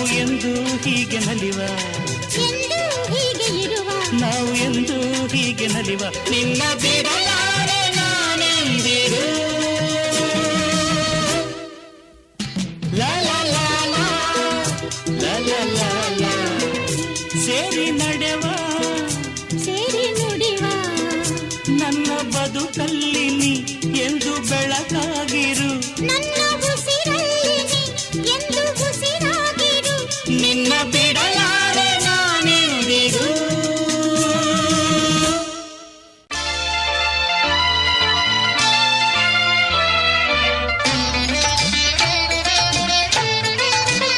ನಾವು ಎಂದು ಹೀಗೆ ನಲಿವ. ನಾವು ಎಂದು ಹೀಗೆ ನಲಿವ. ನಿನ್ನ ಬಿಡಲಾರೆ ನಾನೆಂದಿರು. ಸೇರಿ ನಡೆವ. ಸೇರಿ ನನ್ನ ಬದುಕಲ್ಲಿ ನೀ